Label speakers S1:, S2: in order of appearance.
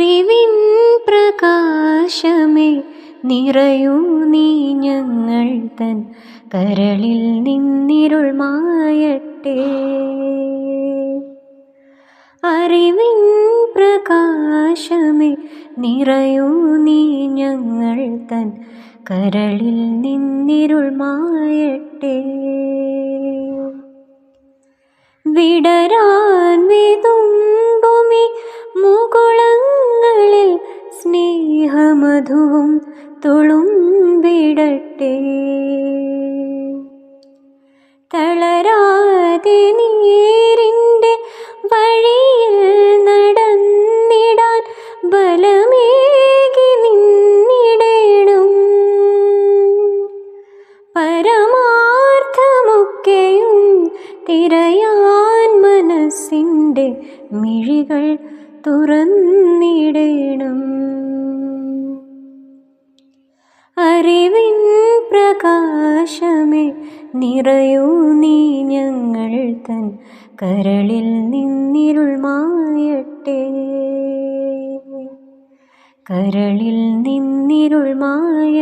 S1: അറിവിൻ പ്രകാശമേ നിറയൂ നീ ഞങ്ങൾ തൻ കരളിൽ നിന്നിരുൾ മായട്ടെ. അറിവിൻ പ്രകാശമേ നിറയൂ നീ ഞങ്ങൾ തൻ കരളിൽ നിന്നിരുൾ മായട്ടെ. സ്നേഹമധുവും തുളുമ്പിടട്ടെ. തളരാതെ നീരിന്റെ വഴിയിൽ നടന്നിടാൻ ബലമേകി നിന്നിടണം. പരമാർത്ഥമൊക്കെയും തിരയാൻ മനസ്സിന്റെ മിഴികൾ തുറന്നിടണം. അറിവിൻ പ്രകാശമേ നിറയൂ നീ ഞങ്ങൾ തൻ കരളിൽ നിന്നിരുൾ മായട്ടെ. കരളിൽ നിന്നിരുൾ മായ